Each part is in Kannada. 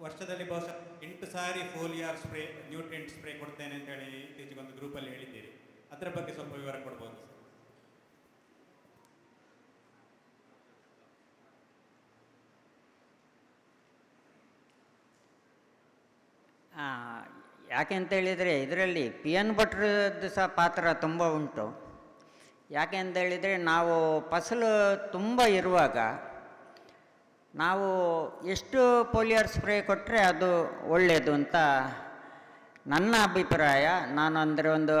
ವರ್ಷದಲ್ಲಿ ಬಹುಶಃ ಎಂಟು ಸಾರಿ ಫೋಲಿಯಾರ್ ಸ್ಪ್ರೇ, ನ್ಯೂಟ್ರಿಯೆಂಟ್ ಸ್ಪ್ರೇ ಕೊಡ್ತೇನೆ ಅಂತ ಹೇಳಿ ಇತ್ತೀಚೆಗೆ ಒಂದು ಗ್ರೂಪಲ್ಲಿ ಹೇಳಿದ್ದೀರಿ. ಅದರ ಬಗ್ಗೆ ಸ್ವಲ್ಪ ವಿವರ ಕೊಡ್ಬೋದು ಸರ್. ಅಂತ ಹೇಳಿದರೆ ಇದರಲ್ಲಿ ಪಿ ಎನ್ ಭಟ್ರದ್ದು ಸಹ ಪಾತ್ರ ತುಂಬ ಉಂಟು. ಯಾಕೆ ಅಂತ ಹೇಳಿದರೆ ನಾವು ಫಸಲು ತುಂಬ ಇರುವಾಗ ನಾವು ಎಷ್ಟು ಪೋಲಿಯರ್ ಸ್ಪ್ರೇ ಕೊಟ್ಟರೆ ಅದು ಒಳ್ಳೆಯದು ಅಂತ ನನ್ನ ಅಭಿಪ್ರಾಯ. ನಾನು ಅಂದರೆ ಒಂದು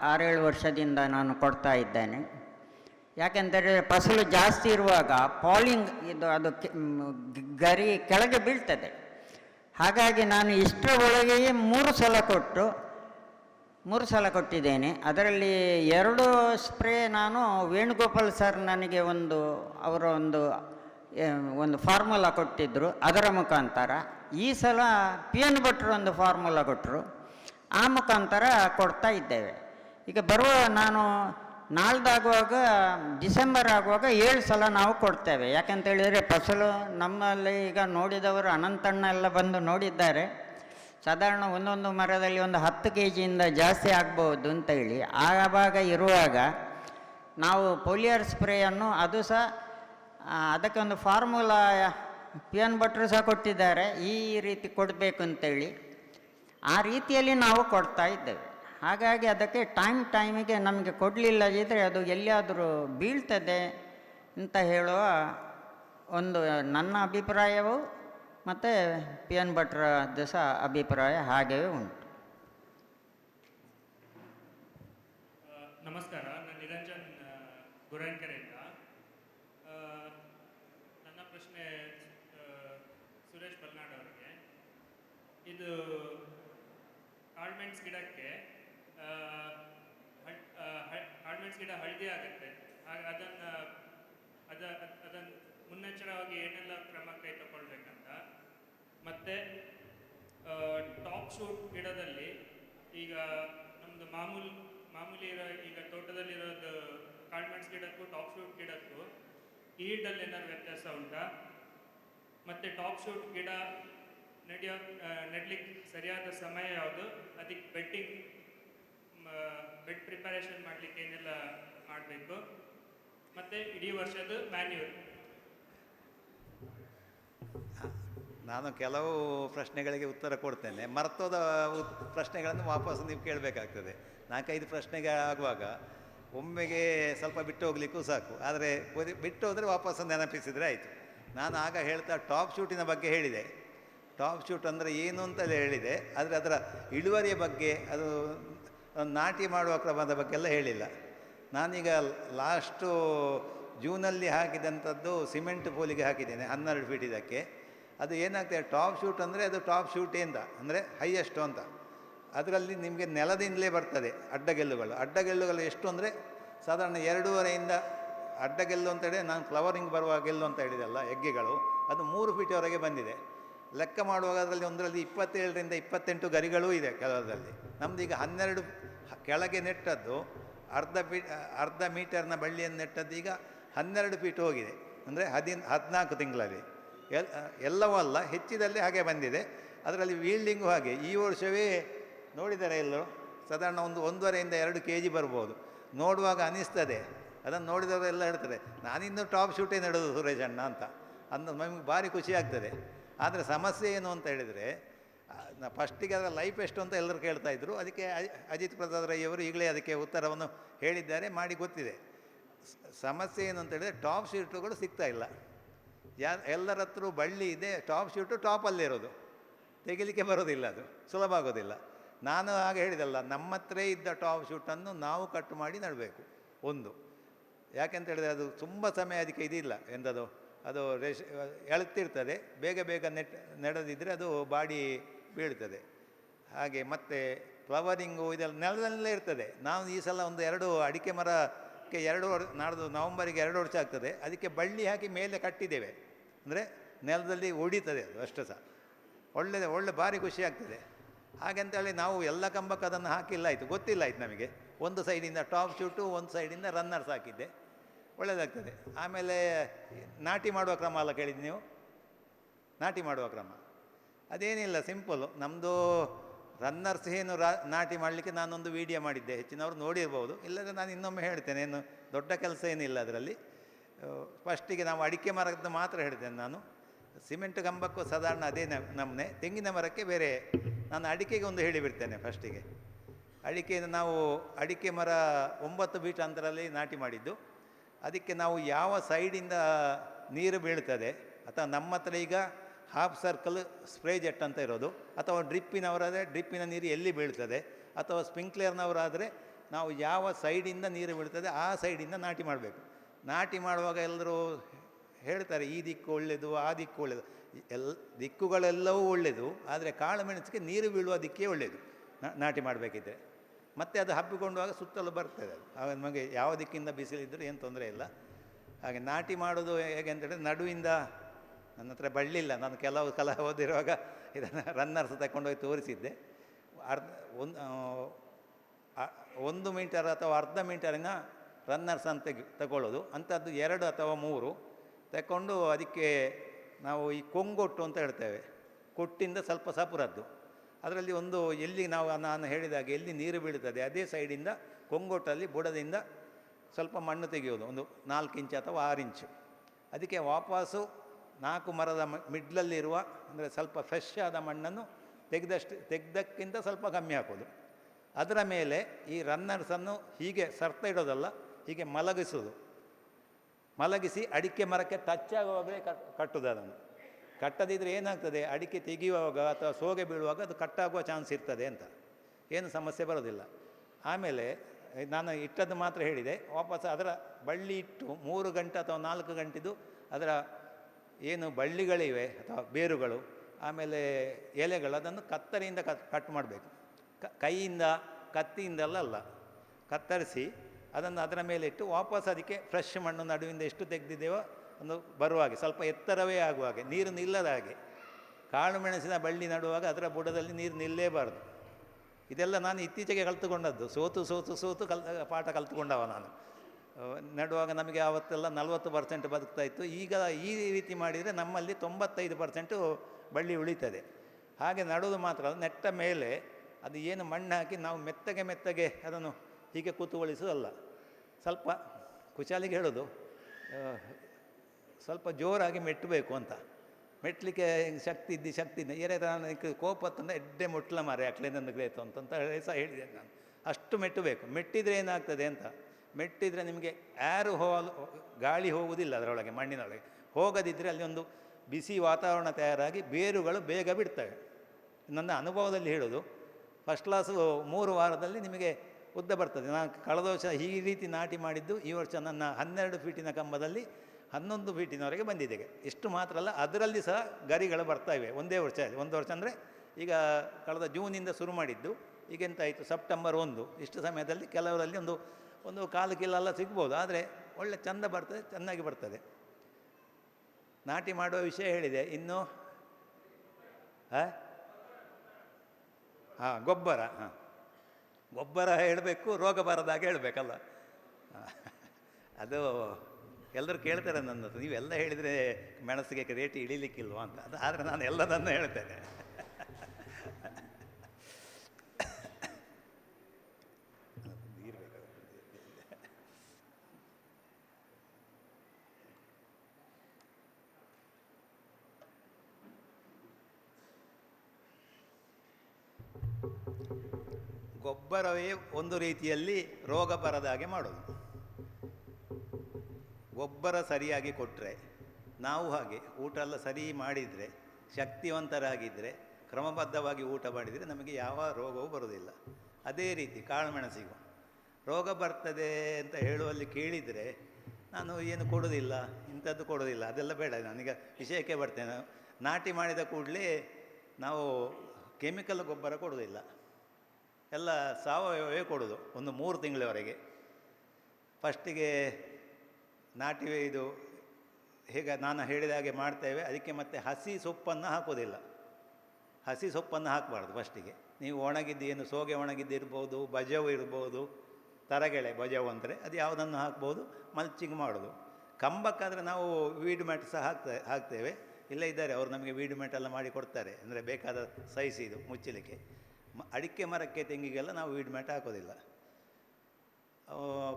ಆರೇಳು ವರ್ಷದಿಂದ ನಾನು ಕೊಡ್ತಾ ಇದ್ದೇನೆ. ಯಾಕೆಂದರೆ ಫಸಲು ಜಾಸ್ತಿ ಇರುವಾಗ ಪಾಲಿಂಗ್ ಇದು ಅದು ಗರಿ ಕೆಳಗೆ ಬೀಳ್ತದೆ. ಹಾಗಾಗಿ ನಾನು ಇಷ್ಟರ ಒಳಗೆಯೇ ಮೂರು ಸಲ ಕೊಟ್ಟು, ಮೂರು ಸಲ ಕೊಟ್ಟಿದ್ದೇನೆ. ಅದರಲ್ಲಿ ಎರಡು ಸ್ಪ್ರೇ ನಾನು ವೇಣುಗೋಪಾಲ್ ಸರ್ ನನಗೆ ಒಂದು, ಅವರ ಒಂದು ಒಂದು ಫಾರ್ಮುಲಾ ಕೊಟ್ಟಿದ್ದರು ಅದರ ಮುಖಾಂತರ. ಈ ಸಲ ಪಿ ಎನ್ ಭಟ್ರು ಒಂದು ಫಾರ್ಮುಲಾ ಕೊಟ್ಟರು ಆ ಮುಖಾಂತರ ಕೊಡ್ತಾ ಇದ್ದೇವೆ. ಈಗ ಬರುವ, ನಾನು ನಾಳ್ದಾಗುವಾಗ ಡಿಸೆಂಬರ್ ಆಗುವಾಗ ಏಳು ಸಲ ನಾವು ಕೊಡ್ತೇವೆ. ಯಾಕಂತೇಳಿದರೆ ಫಸಲು ನಮ್ಮಲ್ಲಿ ಈಗ ನೋಡಿದವರು ಅನಂತಣ್ಣ ಎಲ್ಲ ಬಂದು ನೋಡಿದ್ದಾರೆ. ಸಾಧಾರಣ ಒಂದೊಂದು ಮರದಲ್ಲಿ ಒಂದು ಹತ್ತು ಕೆ ಜಿಯಿಂದ ಜಾಸ್ತಿ ಆಗ್ಬೋದು ಅಂತ ಹೇಳಿ. ಭಾಗ ಇರುವಾಗ ನಾವು ಪೋಲಿಯರ್ ಸ್ಪ್ರೇಯನ್ನು ಅದು ಸಹ ಅದಕ್ಕೆ ಒಂದು ಫಾರ್ಮುಲಾ ಪಿ ಎನ್ ಭಟ್ರು ಸಹ ಕೊಟ್ಟಿದ್ದಾರೆ. ಈ ರೀತಿ ಕೊಡಬೇಕು ಅಂತೇಳಿ ಆ ರೀತಿಯಲ್ಲಿ ನಾವು ಕೊಡ್ತಾ ಇದ್ದೇವೆ. ಹಾಗಾಗಿ ಅದಕ್ಕೆ ಟೈಮ್ ಟೈಮಿಗೆ ನಮಗೆ ಕೊಡಲಿಲ್ಲ ಇದ್ದರೆ ಅದು ಎಲ್ಲಿಯಾದರೂ ಬೀಳ್ತದೆ ಅಂತ ಹೇಳುವ ಒಂದು ನನ್ನ ಅಭಿಪ್ರಾಯವು ಮತ್ತು ಪಿ ಎನ್ ಭಟ್ರದ್ದು ಸಹ ಅಭಿಪ್ರಾಯ ಹಾಗೆಯೇ ಉಂಟು. ನಮಸ್ಕಾರ. ನಾನು ನಿರಂಜನ್ ಆ, ಗುರಾನ್ಕೆರೆಯಿಂದ ಆ, ನನ್ನ ಪ್ರಶ್ನೆ ಆ, ಸುರೇಶ್ ಬಲ್ನಾಡ್ ಅವರಿಗೆ ಇದು ಆಲ್ಮೆಂಟ್ಸ್ ಗಿಡಕ್ಕೆ ಆಲ್ಮೆಂಟ್ಸ್ ಗಿಡ ಹಳದಿ ಆಗುತ್ತೆ. ಆಗ ಅದನ್ನು, ಅದ ಅದನ್ನು ಮುನ್ನೆಚ್ಚರವಾಗಿ ಏನೆಲ್ಲ ಕ್ರಮ ಕೈ ತಗೊಳ್ಬೇಕಂತ. ಮತ್ತು ಟಾಪ್ ಶೂಟ್ ಗಿಡದಲ್ಲಿ ಈಗ ನಮ್ಮದು ಮಾಮೂಲಿ ಮಾಮೂಲಿ ಇರೋ ಈಗ ತೋಟದಲ್ಲಿರೋದು ಕಾಳ್ಮೆಂಟ್ಸ್ ಗಿಡಕ್ಕೂ ಟಾಪ್ ಶೂಟ್ ಗಿಡಕ್ಕೂ ಈಲ್ಡಲ್ಲಿ ಏನಾದ್ರು ವ್ಯತ್ಯಾಸ ಉಂಟಾ? ಮತ್ತು ಟಾಪ್ ಶೂಟ್ ಗಿಡ ನಡೆಯೋ ನೆಡ್ಲಿಕ್ಕೆ ಸರಿಯಾದ ಸಮಯ ಯಾವುದು? ಅದಕ್ಕೆ ಬೆಟ್ಟಿಂಗ್ ಬೆಡ್ ಪ್ರಿಪರೇಷನ್ ಮಾಡಲಿಕ್ಕೆ ಏನೆಲ್ಲ ಮಾಡಬೇಕು? ಮತ್ತು ಇಡೀ ವರ್ಷದ ಮ್ಯಾನ್ಯೂರ್ ನಾನು ಕೆಲವು ಪ್ರಶ್ನೆಗಳಿಗೆ ಉತ್ತರ ಕೊಡ್ತೇನೆ. ಮರ್ತೋದ ಪ್ರಶ್ನೆಗಳನ್ನು ವಾಪಸ್ ನೀವು ಕೇಳಬೇಕಾಗ್ತದೆ. ನಾಲ್ಕೈದು ಪ್ರಶ್ನೆಗೆ ಆಗುವಾಗ ಒಮ್ಮೆಗೆ ಸ್ವಲ್ಪ ಬಿಟ್ಟು ಹೋಗ್ಲಿಕ್ಕೂ ಸಾಕು. ಆದರೆ ಬಿಟ್ಟು ಹೋದರೆ ವಾಪಸ್ ನೆನಪಿಸಿದರೆ ಆಯಿತು. ನಾನು ಆಗ ಹೇಳ್ತಾ ಟಾಪ್ ಶೂಟಿನ ಬಗ್ಗೆ ಹೇಳಿದೆ. ಟಾಪ್ ಶೂಟ್ ಅಂದರೆ ಏನು ಅಂತ ಹೇಳಿದೆ, ಆದರೆ ಅದರ ಇಳುವರಿಯ ಬಗ್ಗೆ, ಅದು ನಾಟಿ ಮಾಡುವ ಕ್ರಮದ ಬಗ್ಗೆ ಎಲ್ಲ ಹೇಳಿಲ್ಲ. ನಾನೀಗ ಲಾಸ್ಟು ಜೂನಲ್ಲಿ ಹಾಕಿದಂಥದ್ದು ಸಿಮೆಂಟ್ ಪೋಲಿಗೆ ಹಾಕಿದ್ದೇನೆ, ಹನ್ನೆರಡು ಫೀಟ್ ಇದಕ್ಕೆ. ಅದು ಏನಾಗ್ತದೆ ಟಾಪ್ ಶೂಟ್ ಅಂದರೆ ಅದು ಟಾಪ್ ಶೂಟ್ ಅಂತ ಅಂದರೆ ಹೈಯೆಸ್ಟು ಅಂತ. ಅದರಲ್ಲಿ ನಿಮಗೆ ನೆಲದಿಂದಲೇ ಬರ್ತದೆ ಅಡ್ಡಗೆಲ್ಲುಗಳು. ಅಡ್ಡಗೆಲ್ಲುಗಳು ಎಷ್ಟು ಅಂದರೆ, ಸಾಧಾರಣ ಎರಡೂವರೆಯಿಂದ ಅಡ್ಡಗೆಲ್ಲು ಅಂತ ಹೇಳಿ ನಾನು ಫ್ಲವರಿಂಗ್ ಬರುವ ಗೆಲ್ಲು ಅಂತ ಹೇಳಿದೆಲ್ಲ ಎಗ್ಗೆಗಳು. ಅದು ಮೂರು ಫೀಟ್ವರೆಗೆ ಬಂದಿದೆ. ಲೆಕ್ಕ ಮಾಡುವಾಗ ಅದರಲ್ಲಿ ಒಂದರಲ್ಲಿ ಇಪ್ಪತ್ತೇಳರಿಂದ ಇಪ್ಪತ್ತೆಂಟು ಗರಿಗಳೂ ಇದೆ ಕೆಲವರಲ್ಲಿ. ನಮ್ದು ಈಗ ಹನ್ನೆರಡು ಕೆಳಗೆ ನೆಟ್ಟದ್ದು, ಅರ್ಧ ಫೀ, ಅರ್ಧ ಮೀಟರ್ನ ಬಳ್ಳಿಯನ್ನು ನೆಟ್ಟದ್ದು ಈಗ ಹನ್ನೆರಡು ಫೀಟ್ ಹೋಗಿದೆ. ಅಂದರೆ ಹದಿನ, ಹದಿನಾಲ್ಕು ತಿಂಗಳಲ್ಲಿ. ಎಲ್, ಎಲ್ಲವೂ ಅಲ್ಲ, ಹೆಚ್ಚಿದಲ್ಲಿ ಹಾಗೆ ಬಂದಿದೆ. ಅದರಲ್ಲಿ ವೀಲ್ಡಿಂಗು ಹಾಗೆ. ಈ ವರ್ಷವೇ ನೋಡಿದರೆ ಎಲ್ಲೋ ಸಾಧಾರಣ ಒಂದು ಒಂದೂವರೆಯಿಂದ ಎರಡು ಕೆ ಜಿ ಬರ್ಬೋದು. ನೋಡುವಾಗ ಅನಿಸ್ತದೆ. ಅದನ್ನು ನೋಡಿದವರೆಲ್ಲ ಹೇಳ್ತಾರೆ, ನಾನಿನ್ನೂ ಟಾಪ್ ಶೂಟೇ ನಡೆದು ಸುರೇಶ್ ಅಣ್ಣ ಅಂತ. ಅಂದ ನಮಗೆ ಭಾರಿ ಖುಷಿ ಆಗ್ತದೆ. ಆದರೆ ಸಮಸ್ಯೆ ಏನು ಅಂತ ಹೇಳಿದರೆ ಫಸ್ಟಿಗೆ ಅದರ ಲೈಫ್ ಎಷ್ಟು ಅಂತ ಎಲ್ಲರೂ ಕೇಳ್ತಾ ಇದ್ರು. ಅದಕ್ಕೆ ಅಜ್- ಅಜಿತ್ ಪ್ರಸಾದ್ ರೈ ಈಗಲೇ ಅದಕ್ಕೆ ಉತ್ತರವನ್ನು ಹೇಳಿದ್ದಾರೆ, ಮಾಡಿ ಗೊತ್ತಿದೆ. ಸಮಸ್ಯೆ ಏನು ಅಂತ ಹೇಳಿದರೆ ಟಾಪ್ ಶೀಟುಗಳು ಸಿಗ್ತಾ ಇಲ್ಲ. ಯಾ, ಎಲ್ಲರ ಹತ್ರ ಬಳ್ಳಿ ಇದೆ, ಟಾಪ್ ಶೀಟು ಟಾಪಲ್ಲಿರೋದು ತೆಗಿಲಿಕ್ಕೆ ಬರೋದಿಲ್ಲ ಅದು, ಸುಲಭ ಆಗೋದಿಲ್ಲ. ನಾನು ಆಗ ಹೇಳಿದಲ್ಲ, ನಮ್ಮ ಹತ್ರ ಇದ್ದ ಟಾಪ್ ಶೂಟನ್ನು ನಾವು ಕಟ್ ಮಾಡಿ ನಡಬೇಕು, ಒಂದು. ಯಾಕೆಂತ ಹೇಳಿದರೆ ಅದು ತುಂಬ ಸಮಯ ಅದಕ್ಕೆ ಇದಿಲ್ಲ ಎಂಥದ್ದು ಅದು ರೇಷ್, ಎಳ್ತಿರ್ತದೆ. ಬೇಗ ಬೇಗ ನೆಟ್ ನಡೆದಿದ್ದರೆ ಅದು ಬಾಡಿ ಬೀಳ್ತದೆ. ಹಾಗೆ ಮತ್ತು ಫ್ಲವರಿಂಗು ಇದೆಲ್ಲ ನೆಲದಲ್ಲೇ ಇರ್ತದೆ. ನಾವು ಈ ಸಲ ಒಂದು ಎರಡು ಅಡಿಕೆ ಮರಕ್ಕೆ ಎರಡು ವರ್ಷ ನಾಡ್ದು ನವಂಬರಿಗೆ ಎರಡು ವರ್ಷ ಆಗ್ತದೆ. ಅದಕ್ಕೆ ಬಳ್ಳಿ ಹಾಕಿ ಮೇಲೆ ಕಟ್ಟಿದ್ದೇವೆ. ಅಂದರೆ ನೆಲದಲ್ಲಿ ಹೊಡಿತದೆ ಅದು, ಅಷ್ಟು ಸಹ ಒಳ್ಳೆಯದೇ ಒಳ್ಳೆ ಭಾರಿ ಖುಷಿ ಆಗ್ತದೆ. ಹಾಗಂತೇಳಿ ನಾವು ಎಲ್ಲ ಕಂಬಕ್ಕೆ ಅದನ್ನು ಹಾಕಿಲ್ಲ ಆಯಿತು, ಗೊತ್ತಿಲ್ಲ ಆಯ್ತು ನಮಗೆ. ಒಂದು ಸೈಡಿಂದ ಟಾಪ್ ಶೂಟು ಒಂದು ಸೈಡಿಂದ ರನ್ನರ್ಸ್ ಹಾಕಿದ್ದೆ. ಒಳ್ಳೆಯದಾಗ್ತದೆ ಆಮೇಲೆ ನಾಟಿ ಮಾಡುವ ಕ್ರಮ ಅಲ್ಲ ಕೇಳಿದ್ದು ನೀವು? ನಾಟಿ ಮಾಡುವ ಕ್ರಮ. ಅದೇನಿಲ್ಲ ಸಿಂಪಲ್ಲು ನಮ್ಮದು ರನ್ನರ್ಸ್ ಏನು ರಾ, ನಾಟಿ ಮಾಡಲಿಕ್ಕೆ ನಾನೊಂದು ವೀಡಿಯೋ ಮಾಡಿದ್ದೆ. ಹೆಚ್ಚಿನವರು ನೋಡಿರ್ಬೋದು. ಇಲ್ಲದ್ರೆ ನಾನು ಇನ್ನೊಮ್ಮೆ ಹೇಳ್ತೇನೆ. ಏನು ದೊಡ್ಡ ಕೆಲಸ ಏನಿಲ್ಲ ಅದರಲ್ಲಿ. ಫಸ್ಟಿಗೆ ನಾವು ಅಡಿಕೆ ಮರದ್ದು ಮಾತ್ರ ಹೇಳ್ತೇನೆ ನಾನು. ಸಿಮೆಂಟ್ ಕಂಬಕ್ಕೂ ಸಾಧಾರಣ ಅದೇ ನಮ್ಮನೆ ತೆಂಗಿನ ಮರಕ್ಕೆ ಬೇರೆ, ನಾನು ಅಡಿಕೆಗೆ ಒಂದು ಹೇಳಿಬಿಡ್ತೇನೆ ಫಸ್ಟಿಗೆ ಅಡಿಕೆಯನ್ನು ನಾವು, ಅಡಿಕೆ ಮರ ಒಂಬತ್ತು ಬೀಟ್ ಅಂತರಲ್ಲಿ ನಾಟಿ ಮಾಡಿದ್ದು. ಅದಕ್ಕೆ ನಾವು ಯಾವ ಸೈಡಿಂದ ನೀರು ಬೀಳ್ತದೆ ಅಥವಾ ನಮ್ಮ ಹತ್ರ ಈಗ ಹಾಫ್ ಸರ್ಕಲ್ ಸ್ಪ್ರೇ ಜೆಟ್ ಅಂತ ಇರೋದು, ಅಥವಾ ಡ್ರಿಪ್ಪಿನವರಾದರೆ ಡ್ರಿಪ್ಪಿನ ನೀರು ಎಲ್ಲಿ ಬೀಳ್ತದೆ, ಅಥವಾ ಸ್ಪ್ರಿಂಕ್ಲರ್ನವರಾದರೆ ನಾವು ಯಾವ ಸೈಡಿಂದ ನೀರು ಬೀಳ್ತದೆ ಆ ಸೈಡಿಂದ ನಾಟಿ ಮಾಡಬೇಕು. ನಾಟಿ ಮಾಡುವಾಗ ಎಲ್ಲರೂ ಹೇಳ್ತಾರೆ, ಈ ದಿಕ್ಕು ಒಳ್ಳೆಯದು ಆ ದಿಕ್ಕು ಒಳ್ಳೆಯದು ಎಲ್, ದಿಕ್ಕುಗಳೆಲ್ಲವೂ ಒಳ್ಳೆಯದು ಆದರೆ ಕಾಳು ಮೆಣಸಿಗೆ ನೀರು ಬೀಳುವ ದಿಕ್ಕೇ ಒಳ್ಳೆಯದು ನಾಟಿ ಮಾಡಬೇಕಿದ್ರೆ. ಮತ್ತೆ ಅದು ಹಬ್ಬಿಕೊಂಡಾಗ ಸುತ್ತಲೂ ಬರ್ತದೆ ಅದು. ಆಗ ನಮಗೆ ಯಾವ ದಿಕ್ಕಿಂದ ಬಿಸಿಲಿದ್ದರೆ ಏನು ತೊಂದರೆ ಇಲ್ಲ. ಹಾಗೆ ನಾಟಿ ಮಾಡೋದು ಹೇಗೆ ಅಂತೇಳಿದ್ರೆ ನಡುವಿಂದ ನನ್ನ ಹತ್ರ ಬಳ್ಳಿಲ್ಲ. ನಾನು ಕೆಲವು ಕಲ ಓದಿರುವಾಗ ಇದನ್ನು ರನ್ನರ್ಸ್ ತಗೊಂಡೋಗಿ ತೋರಿಸಿದ್ದೆ. ಅರ್ಧ, ಒಂದು ಒಂದು ಮೀಟರ್ ಅಥವಾ ಅರ್ಧ ಮೀಟರಿನ ರನ್ನರ್ಸ್ ಅಂತ ತೆಗಿ- ತಗೊಳ್ಳೋದು. ಅಂಥದ್ದು ಎರಡು ಅಥವಾ ಮೂರು ತಗೊಂಡು ಅದಕ್ಕೆ ನಾವು ಈ ಕೊಂಗೊಟ್ಟು ಅಂತ ಹೇಳ್ತೇವೆ. ಕೊಟ್ಟಿಂದ ಸ್ವಲ್ಪ ಸಪುರದ್ದು. ಅದರಲ್ಲಿ ಒಂದು ಎಲ್ಲಿ ನಾವು ನಾನು ಹೇಳಿದಾಗ ಎಲ್ಲಿ ನೀರು ಬೀಳುತ್ತದೆ, ಅದೇ ಸೈಡಿಂದ ಕೊಂಗೊಟ್ಟಲ್ಲಿ ಬುಡದಿಂದ ಸ್ವಲ್ಪ ಮಣ್ಣು ತೆಗೆಯೋದು, ಒಂದು ನಾಲ್ಕು ಇಂಚು ಅಥವಾ ಆರು ಇಂಚು. ಅದಕ್ಕೆ ವಾಪಸ್ಸು ನಾಲ್ಕು ಮರದ ಮಿಡ್ಲಲ್ಲಿರುವ ಅಂದರೆ ಸ್ವಲ್ಪ ಫ್ರೆಶ್ ಆದ ಮಣ್ಣನ್ನು ತೆಗೆದಷ್ಟು, ತೆಗೆದಕ್ಕಿಂತ ಸ್ವಲ್ಪ ಕಮ್ಮಿ ಹಾಕೋದು. ಅದರ ಮೇಲೆ ಈ ರನ್ನರ್ಸನ್ನು ಹೀಗೆ ಸರ್ತ ಇಡೋದಲ್ಲ, ಹೀಗೆ ಮಲಗಿಸೋದು. ಮಲಗಿಸಿ ಅಡಿಕೆ ಮರಕ್ಕೆ ಟಚ್ ಆಗುವಾಗಲೇ ಕಟ್ ಕಟ್ಟುದು ಅದನ್ನು. ಕಟ್ಟದಿದ್ದರೆ ಏನಾಗ್ತದೆ? ಅಡಿಕೆ ತೆಗೆಯುವಾಗ ಅಥವಾ ಸೋಗೆ ಬೀಳುವಾಗ ಅದು ಕಟ್ಟಾಗುವ ಚಾನ್ಸ್ ಇರ್ತದೆ ಅಂತ. ಏನು ಸಮಸ್ಯೆ ಬರೋದಿಲ್ಲ. ಆಮೇಲೆ ನಾನು ಇಟ್ಟದ್ದು ಮಾತ್ರ ಹೇಳಿದೆ. ವಾಪಸ್ ಅದರ ಬಳ್ಳಿ ಇಟ್ಟು ಮೂರು ಗಂಟೆ ಅಥವಾ ನಾಲ್ಕು ಗಂಟೆದು ಅದರ ಏನು ಬಳ್ಳಿಗಳಿವೆ ಅಥವಾ ಬೇರುಗಳು, ಆಮೇಲೆ ಎಲೆಗಳು, ಅದನ್ನು ಕತ್ತರಿಯಿಂದ ಕಟ್ ಕಟ್ ಮಾಡಬೇಕು. ಕೈಯಿಂದ ಕತ್ತಿಯಿಂದಲ್ಲ ಅಲ್ಲ. ಕತ್ತರಿಸಿ ಅದನ್ನು ಅದರ ಮೇಲೆ ಇಟ್ಟು ವಾಪಸ್ ಅದಕ್ಕೆ ಫ್ರೆಶ್ ಮಣ್ಣು ನಡುವಿಂದ ಎಷ್ಟು ತೆಗೆದಿದ್ದೇವೋ ಒಂದು ಬರುವ ಹಾಗೆ, ಸ್ವಲ್ಪ ಎತ್ತರವೇ ಆಗುವ ನೀರು ನಿಲ್ಲದ ಹಾಗೆ. ಕಾಳು ಮೆಣಸಿನ ಬಳ್ಳಿ ನಡುವಾಗ ಅದರ ಬುಡದಲ್ಲಿ ನೀರು ನಿಲ್ಲೇಬಾರ್ದು. ಇದೆಲ್ಲ ನಾನು ಇತ್ತೀಚೆಗೆ ಕಲ್ತುಕೊಂಡದ್ದು. ಸೋತು ಸೋತು ಸೋತು ಕಲ್, ಪಾಠ ಕಲ್ತುಕೊಂಡವ ನಾನು. ನೆಡುವಾಗ ನಮಗೆ ಆವತ್ತೆಲ್ಲ ನಲವತ್ತು ಪರ್ಸೆಂಟ್ ಬದುಕ್ತಾ ಇತ್ತು. ಈಗ ಈ ರೀತಿ ಮಾಡಿದರೆ ನಮ್ಮಲ್ಲಿ ತೊಂಬತ್ತೈದು ಪರ್ಸೆಂಟು ಬಳ್ಳಿ ಉಳಿತದೆ. ಹಾಗೆ ನಡುವುದು ಮಾತ್ರ ಅಲ್ಲ, ನೆಟ್ಟ ಮೇಲೆ ಅದು ಏನು ಮಣ್ಣು ಹಾಕಿ ನಾವು ಮೆತ್ತಗೆ ಮೆತ್ತಗೆ ಅದನ್ನು ಹೀಗೆ ಕೂತುಗೊಳಿಸೋದಲ್ಲ ಸ್ವಲ್ಪ ಕುಶಾಲಿಗೆ ಹೇಳೋದು ಸ್ವಲ್ಪ ಜೋರಾಗಿ ಮೆಟ್ಟಬೇಕು ಅಂತ. ಮೆಟ್ಲಿಕ್ಕೆ ಶಕ್ತಿ ಇದ್ದು ಶಕ್ತಿ ಇಲ್ಲ ಏನೇ ನಾನು ಕೋಪ ತಂದ ಎಡ್ಡೆ ಮುಟ್ಲ ಮಾರೆ ಅಕ್ಲೆ ನನ್ನ ಗ್ರೇತು ಅಂತಂತ ಹೇಳಿ ಸಹ ಹೇಳಿದೆ ನಾನು. ಅಷ್ಟು ಮೆಟ್ಟಬೇಕು. ಮೆಟ್ಟಿದರೆ ಏನಾಗ್ತದೆ ಅಂತ? ಮೆಟ್ಟಿದರೆ ನಿಮಗೆ ಯಾರು ಹೋಗಲು ಗಾಳಿ ಹೋಗುವುದಿಲ್ಲ ಅದರೊಳಗೆ, ಮಣ್ಣಿನೊಳಗೆ. ಹೋಗದಿದ್ದರೆ ಅಲ್ಲಿ ಒಂದು ಬಿಸಿ ವಾತಾವರಣ ತಯಾರಾಗಿ ಬೇರುಗಳು ಬೇಗ ಬಿಡ್ತವೆ. ನನ್ನ ಅನುಭವದಲ್ಲಿ ಹೇಳೋದು ಫಸ್ಟ್ ಕ್ಲಾಸು ಮೂರು ವಾರದಲ್ಲಿ ನಿಮಗೆ ಉದ್ದ ಬರ್ತದೆ. ನಾನು ಕಳೆದ ವರ್ಷ ಈ ರೀತಿ ನಾಟಿ ಮಾಡಿದ್ದು, ಈ ವರ್ಷ ನನ್ನ ಹನ್ನೆರಡು ಫೀಟಿನ ಕಂಬದಲ್ಲಿ ಹನ್ನೊಂದು ಫೀಟಿನವರೆಗೆ ಬಂದಿದೆ ಇಷ್ಟು ಮಾತ್ರ ಅಲ್ಲ, ಅದರಲ್ಲಿ ಸಹ ಗರಿಗಳು ಬರ್ತಾ ಒಂದೇ ವರ್ಷ ಒಂದು ವರ್ಷ ಅಂದರೆ ಈಗ ಕಳೆದ ಜೂನಿಂದ ಶುರು ಮಾಡಿದ್ದು. ಈಗ ಎಂತಾಯಿತು? ಸೆಪ್ಟೆಂಬರ್ ಒಂದು. ಇಷ್ಟು ಸಮಯದಲ್ಲಿ ಕೆಲವರಲ್ಲಿ ಒಂದು ಒಂದು ಕಾಲು ಕಿಲೋ ಎಲ್ಲ ಸಿಗ್ಬೋದು. ಆದರೆ ಒಳ್ಳೆ ಚಂದ ಬರ್ತದೆ, ಚೆನ್ನಾಗಿ ಬರ್ತದೆ. ನಾಟಿ ಮಾಡುವ ವಿಷಯ ಹೇಳಿದೆ. ಇನ್ನು ಹಾಂ ಹಾಂ, ಗೊಬ್ಬರ. ಹಾಂ. ಗೊಬ್ಬರ ಹೇಳಬೇಕು, ರೋಗ ಬರದಾಗ ಹೇಳಬೇಕಲ್ಲ. ಅದು ಎಲ್ಲರೂ ಕೇಳ್ತಾರೆ ನನ್ನ ನೀವೆಲ್ಲ ಹೇಳಿದರೆ ಮೆಣಸಿಗೆ ರೇಟ್ ಇಳಿಲಿಕ್ಕಿಲ್ವಾ ಅಂತ. ಅದು ಆದರೆ ನಾನು ಎಲ್ಲದನ್ನು ಹೇಳ್ತೇನೆ. ಗೊಬ್ಬರವೇ ಒಂದು ರೀತಿಯಲ್ಲಿ ರೋಗ ಬರದ ಹಾಗೆ ಮಾಡೋದು ಗೊಬ್ಬರ ಸರಿಯಾಗಿ ಕೊಟ್ಟರೆ ನಾವು ಹಾಗೆ ಊಟ ಎಲ್ಲ ಸರಿ ಮಾಡಿದರೆ ಶಕ್ತಿವಂತರಾಗಿದ್ದರೆ ಕ್ರಮಬದ್ಧವಾಗಿ ಊಟ ಮಾಡಿದರೆ ನಮಗೆ ಯಾವ ರೋಗವೂ ಬರೋದಿಲ್ಲ ಅದೇ ರೀತಿ ಕಾಳುಮೆಣಸಿಗೂ ರೋಗ ಬರ್ತದೆ ಅಂತ ಹೇಳುವಲ್ಲಿ ಕೇಳಿದರೆ, ನಾನು ಏನು ಕೊಡೋದಿಲ್ಲ ಇಂಥದ್ದು ಕೊಡೋದಿಲ್ಲ ಅದೆಲ್ಲ ಬೇಡ. ನನಗೆ ವಿಷಯಕ್ಕೆ ಬರ್ತೇನೆ. ನಾಟಿ ಮಾಡಿದ ಕೂಡಲೇ ನಾವು ಕೆಮಿಕಲ್ ಗೊಬ್ಬರ ಕೊಡೋದಿಲ್ಲ ಎಲ್ಲ ಸಾವಯವೇ ಕೊಡೋದು ಒಂದು ಮೂರು ತಿಂಗಳವರೆಗೆ. ಫಸ್ಟಿಗೆ ನಾಟಿ ಇದು. ಹೇಗೆ ನಾನು ಹೇಳಿದ ಹಾಗೆ ಮಾಡ್ತೇವೆ. ಅದಕ್ಕೆ ಮತ್ತೆ ಹಸಿ ಸೊಪ್ಪನ್ನು ಹಾಕೋದಿಲ್ಲ. ಹಸಿ ಸೊಪ್ಪನ್ನು ಹಾಕಬಾರ್ದು ಫಸ್ಟಿಗೆ. ನೀವು ಒಣಗಿದ್ದು ಏನು, ಸೋಗೆ ಒಣಗಿದ್ದು ಇರ್ಬೋದು, ಬಜವು ಇರ್ಬೋದು, ತರಗೆಳೆ, ಬಜವು ಅಂದರೆ ಅದು ಯಾವುದನ್ನು ಹಾಕ್ಬೋದು? ಮಲ್ಚಿಂಗ್ ಮಾಡೋದು. ಕಂಬಕ್ಕಾದರೆ ನಾವು ವೀಡ್ ಮ್ಯಾಟ್ ಸಹ ಹಾಕ್ತೇ, ಹಾಕ್ತೇವೆ. ಇಲ್ಲ ಇದ್ದಾರೆ ಅವರು ನಮಗೆ ವೀಡ್ಮೆಂಟ್ ಎಲ್ಲ ಮಾಡಿ ಕೊಡ್ತಾರೆ. ಅಂದರೆ ಬೇಕಾದ ಸೈಜ್ ಇದು ಮುಚ್ಚಲಿಕ್ಕೆ. ಅಡಿಕೆ ಮರಕ್ಕೆ ತೆಂಗಿಗೆಲ್ಲ ನಾವು ವೀಡ್ ಮ್ಯಾಟ್ ಹಾಕೋದಿಲ್ಲ.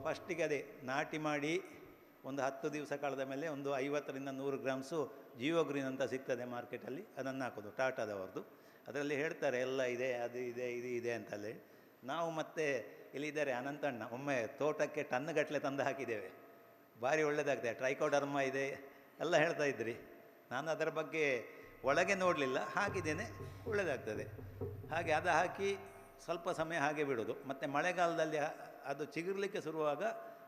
ಫಸ್ಟಿಗೆ ಅದೇ ನಾಟಿ ಮಾಡಿ ಒಂದು ಹತ್ತು ದಿವಸ ಕಳೆದ ಮೇಲೆ ಒಂದು ಐವತ್ತರಿಂದ ನೂರು ಗ್ರಾಮ್ಸು ಜಿಯೋ ಗ್ರೀನ್ ಅಂತ ಸಿಗ್ತದೆ ಮಾರ್ಕೆಟಲ್ಲಿ, ಅದನ್ನು ಹಾಕೋದು ಟಾಟಾದವ್ರದ್ದು ಅದರಲ್ಲಿ ಹೇಳ್ತಾರೆ, ಎಲ್ಲ ಇದೆ, ಅದು ಇದೆ, ಇದು ಇದೆ ಅಂತಲ್ಲಿ ನಾವು ಮತ್ತೆ ಇಲ್ಲಿದ್ದಾರೆ ಅನಂತಣ್ಣ, ಒಮ್ಮೆ ತೋಟಕ್ಕೆ ಟನ್ಗಟ್ಟಲೆ ತಂದು ಹಾಕಿದ್ದೇವೆ. ಭಾರಿ ಒಳ್ಳೆಯದಾಗ್ತದೆ ಟ್ರೈಕೋಡರ್ಮ ಇದೆ, ಎಲ್ಲ ಹೇಳ್ತಾ ಇದ್ರಿ. ನಾನು ಅದರ ಬಗ್ಗೆ ಒಳಗೆ ನೋಡಲಿಲ್ಲ, ಹಾಕಿದ್ದೇನೆ ಒಳ್ಳೆಯದಾಗ್ತದೆ ಹಾಗೆ ಅದು ಹಾಕಿ ಸ್ವಲ್ಪ ಸಮಯ ಹಾಗೆ ಬಿಡೋದು. ಮತ್ತು ಮಳೆಗಾಲದಲ್ಲಿ ಅದು ಚಿಗುರ್ಲಿಕ್ಕೆ ಶುರುವಾಗ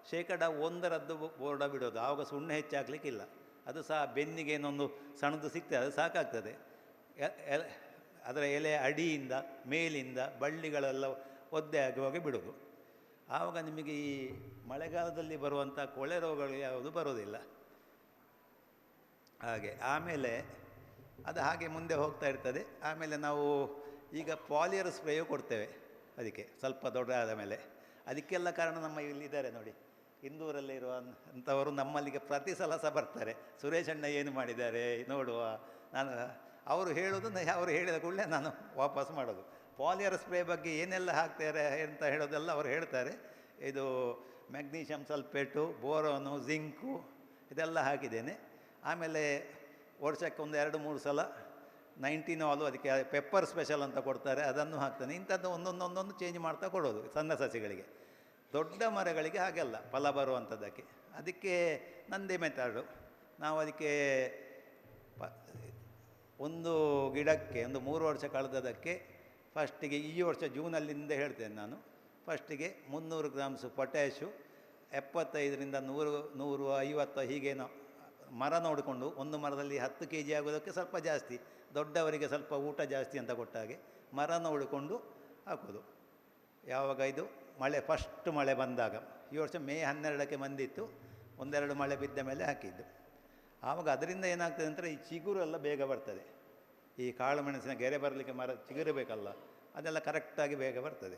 ಶೇಕಡ ಒಂದರದ್ದು ಬೋರ್ಡ ಬಿಡೋದು. ಆವಾಗ ಸುಣ್ಣ ಹೆಚ್ಚಾಗಲಿಕ್ಕಿಲ್ಲ. ಅದು ಸಹ ಬೆನ್ನಿಗೆ ಏನೊಂದು ಸಣ್ಣದು ಸಿಗ್ತದೆ, ಅದು ಸಾಕಾಗ್ತದೆ. ಅದರ ಎಲೆ ಅಡಿಯಿಂದ, ಮೇಲಿಂದ, ಬಳ್ಳಿಗಳೆಲ್ಲ ಒದ್ದೆ ಆಗುವಾಗ ಬಿಡೋದು. ಆವಾಗ ನಿಮಗೆ ಈ ಮಳೆಗಾಲದಲ್ಲಿ ಬರುವಂಥ ಕೊಳೆ ರೋಗಗಳು ಯಾವುದು ಬರೋದಿಲ್ಲ ಹಾಗೆ, ಆಮೇಲೆ ಅದು ಹಾಗೆ ಮುಂದೆ ಹೋಗ್ತಾ ಇರ್ತದೆ. ಆಮೇಲೆ ನಾವು ಈಗ ಪಾಲಿಯರ್ ಸ್ಪ್ರೇಯು ಕೊಡ್ತೇವೆ. ಅದಕ್ಕೆ ಸ್ವಲ್ಪ ದೊಡ್ಡದಾದ ಮೇಲೆ. ಅದಕ್ಕೆಲ್ಲ ಕಾರಣ ನಮ್ಮ ಇಲ್ಲಿದ್ದಾರೆ ನೋಡಿ. ಇಂದೂರಲ್ಲಿ ಇರುವ ಅಂಥವರು ನಮ್ಮಲ್ಲಿಗೆ ಪ್ರತಿ ಸಲ ಸಹ ಬರ್ತಾರೆ. ಸುರೇಶಣ್ಣ ಏನು ಮಾಡಿದ್ದಾರೆ ನೋಡುವ. ನಾನು, ಅವರು ಹೇಳೋದು ಅವರು ಹೇಳಿದ ಕೂಡಲೇ ನಾನು ವಾಪಸ್ ಮಾಡೋದು. ಪಾಲಿಯರ್ ಸ್ಪ್ರೇ ಬಗ್ಗೆ ಏನೆಲ್ಲ ಹಾಕ್ತಾರೆ ಅಂತ ಹೇಳೋದೆಲ್ಲ ಅವರು ಹೇಳ್ತಾರೆ. ಇದು ಮ್ಯಾಗ್ನೀಷಿಯಮ್ ಸಲ್ಫೇಟು, ಬೋರೋನು, ಜಿಂಕು ಇದೆಲ್ಲ ಹಾಕಿದ್ದೇನೆ. ಆಮೇಲೆ ವರ್ಷಕ್ಕೆ ಒಂದು ಎರಡು, ಮೂರು ಸಲ ನೈಂಟೀನ್ ಆಲು ಅದಕ್ಕೆ ಪೆಪ್ಪರ್ ಸ್ಪೆಷಲ್ ಅಂತ ಕೊಡ್ತಾರೆ, ಅದನ್ನು ಹಾಕ್ತಾನೆ. ಇಂಥದ್ದು ಒಂದೊಂದೊಂದೊಂದು ಒಂದೊಂದು ಚೇಂಜ್ ಮಾಡ್ತಾ ಕೊಡೋದು ಸಣ್ಣ ಸಸಿಗಳಿಗೆ. ದೊಡ್ಡ ಮರಗಳಿಗೆ ಹಾಗಲ್ಲ ಫಲ ಬರುವಂಥದ್ದಕ್ಕೆ. ಅದಕ್ಕೆ ನಂದೇ ಮೆಥಡು. ನಾವು ಅದಕ್ಕೆ ಒಂದು ಗಿಡಕ್ಕೆ, ಒಂದು ಮೂರು ವರ್ಷ ಕಳೆದದಕ್ಕೆ ಫಸ್ಟಿಗೆ ಈ ವರ್ಷ ಜೂನಲ್ಲಿಂದ ಹೇಳ್ತೇನೆ ನಾನು. ಫಸ್ಟಿಗೆ ಮುನ್ನೂರು ಗ್ರಾಮ್ಸು ಪೊಟ್ಯಾಶು, ಎಪ್ಪತ್ತೈದರಿಂದ ನೂರು ನೂರು, ಐವತ್ತು ಹೀಗೇನೋ ಮರ ನೋಡಿಕೊಂಡು ಒಂದು ಮರದಲ್ಲಿ ಹತ್ತು ಕೆ ಜಿ ಆಗೋದಕ್ಕೆ ಸ್ವಲ್ಪ ಜಾಸ್ತಿ. ದೊಡ್ಡವರಿಗೆ ಸ್ವಲ್ಪ ಊಟ ಜಾಸ್ತಿ ಅಂತ ಕೊಟ್ಟಾಗೆ ಮರ ನೋಡಿಕೊಂಡು ಹಾಕೋದು. ಯಾವಾಗ ಇದು? ಮಳೆ ಫಸ್ಟ್ ಮಳೆ ಬಂದಾಗ. ಈ ವರ್ಷ ಮೇ ಹನ್ನೆರಡಕ್ಕೆ ಬಂದಿತ್ತು. ಒಂದೆರಡು ಮಳೆ ಬಿದ್ದ ಮೇಲೆ ಹಾಕಿದ್ದು. ಆವಾಗ ಅದರಿಂದ ಏನಾಗ್ತದೆ ಅಂದರೆ ಈ ಚಿಗುರು ಎಲ್ಲ ಬೇಗ ಬರ್ತದೆ. ಈ ಕಾಳು ಮೆಣಸಿನ ಗೆರೆ ಬರಲಿಕ್ಕೆ ಮರ ಚಿಗುರು ಅದೆಲ್ಲ ಕರೆಕ್ಟಾಗಿ ಬೇಗ ಬರ್ತದೆ.